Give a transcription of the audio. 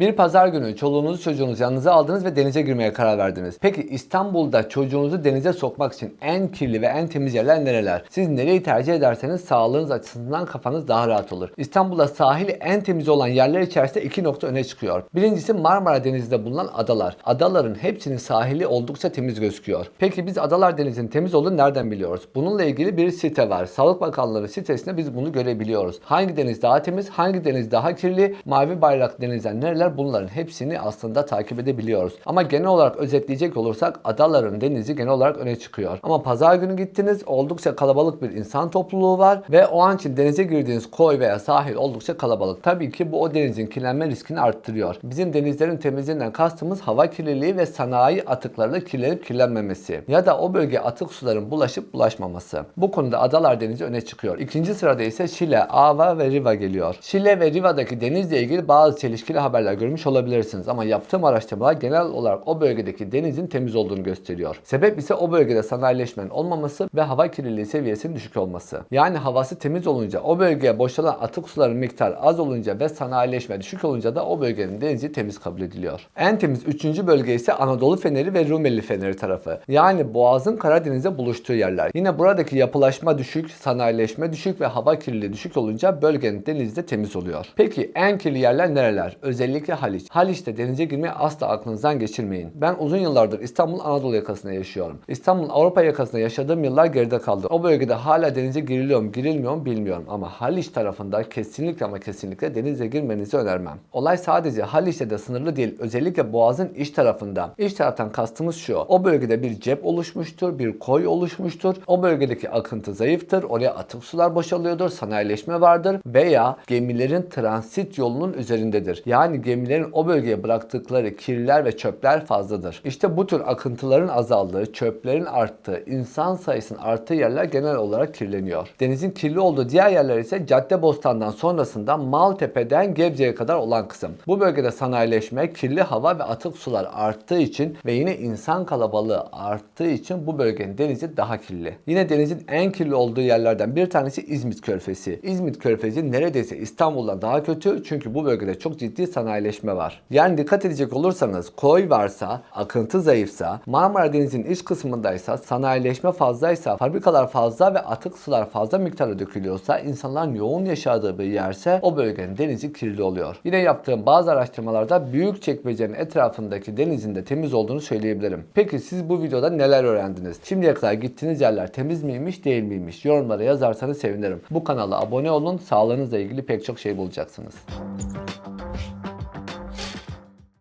Bir pazar günü çoluğunuzu çocuğunuzu yanınıza aldınız ve denize girmeye karar verdiniz. Peki İstanbul'da çocuğunuzu denize sokmak için en kirli ve en temiz yerler nereler? Siz nereyi tercih ederseniz sağlığınız açısından kafanız daha rahat olur. İstanbul'da sahili en temiz olan yerler içerisinde iki nokta öne çıkıyor. Birincisi Marmara Denizi'nde bulunan adalar. Adaların hepsinin sahili oldukça temiz gözüküyor. Peki biz Adalar Denizi'nin temiz olduğunu nereden biliyoruz? Bununla ilgili bir site var. Sağlık Bakanlığı sitesinde biz bunu görebiliyoruz. Hangi deniz daha temiz, hangi deniz daha kirli, mavi bayrak denizler nereler bunların hepsini aslında takip edebiliyoruz. Ama genel olarak özetleyecek olursak adaların denizi genel olarak öne çıkıyor. Ama pazar günü gittiniz oldukça kalabalık bir insan topluluğu var ve o an için denize girdiğiniz koy veya sahil oldukça kalabalık. Tabii ki bu o denizin kirlenme riskini arttırıyor. Bizim denizlerin temizliğinden kastımız hava kirliliği ve sanayi atıklarıyla kirlenip kirlenmemesi ya da o bölgeye atık suların bulaşıp bulaşmaması. Bu konuda Adalar Denizi öne çıkıyor. İkinci sırada ise Şile, Ava ve Riva geliyor. Şile ve Riva'daki denizle ilgili bazı çelişkili haberler görmüş olabilirsiniz ama yaptığım araştırmalar genel olarak o bölgedeki denizin temiz olduğunu gösteriyor. Sebep ise o bölgede sanayileşmenin olmaması ve hava kirliliği seviyesinin düşük olması. Yani havası temiz olunca, o bölgeye boşalan atık suların miktarı az olunca ve sanayileşme düşük olunca da o bölgenin denizi temiz kabul ediliyor. En temiz üçüncü bölge ise Anadolu Feneri ve Rumeli Feneri tarafı. Yani Boğaz'ın Karadeniz'e buluştuğu yerler. Yine buradaki yapılaşma düşük, sanayileşme düşük ve hava kirliliği düşük olunca bölgenin denizi de temiz oluyor. Peki en kirli yerler nereler? Özellikle Haliç. Haliç'te denize girmeyi asla aklınızdan geçirmeyin. Ben uzun yıllardır İstanbul Anadolu yakasında yaşıyorum. İstanbul Avrupa yakasında yaşadığım yıllar geride kaldı. O bölgede hala denize giriliyor mu girilmiyor mu bilmiyorum ama Haliç tarafında kesinlikle ama kesinlikle denize girmenizi önermem. Olay sadece Haliç'te de sınırlı değil. Özellikle Boğaz'ın iç tarafında. İç taraftan kastımız şu. O bölgede bir cep oluşmuştur, bir koy oluşmuştur. O bölgedeki akıntı zayıftır. Oraya atık sular boşalıyordur, sanayileşme vardır veya gemilerin transit yolunun üzerindedir. Yani gemilerin o bölgeye bıraktıkları kirler ve çöpler fazladır. İşte bu tür akıntıların azaldığı, çöplerin arttığı, insan sayısının arttığı yerler genel olarak kirleniyor. Denizin kirli olduğu diğer yerler ise Caddebostan'dan sonrasında Maltepe'den Gebze'ye kadar olan kısım. Bu bölgede sanayileşme, kirli hava ve atık sular arttığı için ve yine insan kalabalığı arttığı için bu bölgenin denizi daha kirli. Yine denizin en kirli olduğu yerlerden bir tanesi İzmit Körfezi. İzmit Körfezi neredeyse İstanbul'dan daha kötü çünkü bu bölgede çok ciddi sanayileşme var. Yani dikkat edecek olursanız koy varsa, akıntı zayıfsa, Marmara Denizi'nin iç kısmındaysa, sanayileşme fazlaysa, fabrikalar fazla ve atık sular fazla miktarda dökülüyorsa, insanların yoğun yaşadığı bir yerse o bölgenin denizi kirli oluyor. Yine yaptığım bazı araştırmalarda Büyükçekmece'nin etrafındaki denizin de temiz olduğunu söyleyebilirim. Peki siz bu videoda neler öğrendiniz? Şimdiye kadar gittiğiniz yerler temiz miymiş değil miymiş? Yorumlara yazarsanız sevinirim. Bu kanala abone olun. Sağlığınızla ilgili pek çok şey bulacaksınız.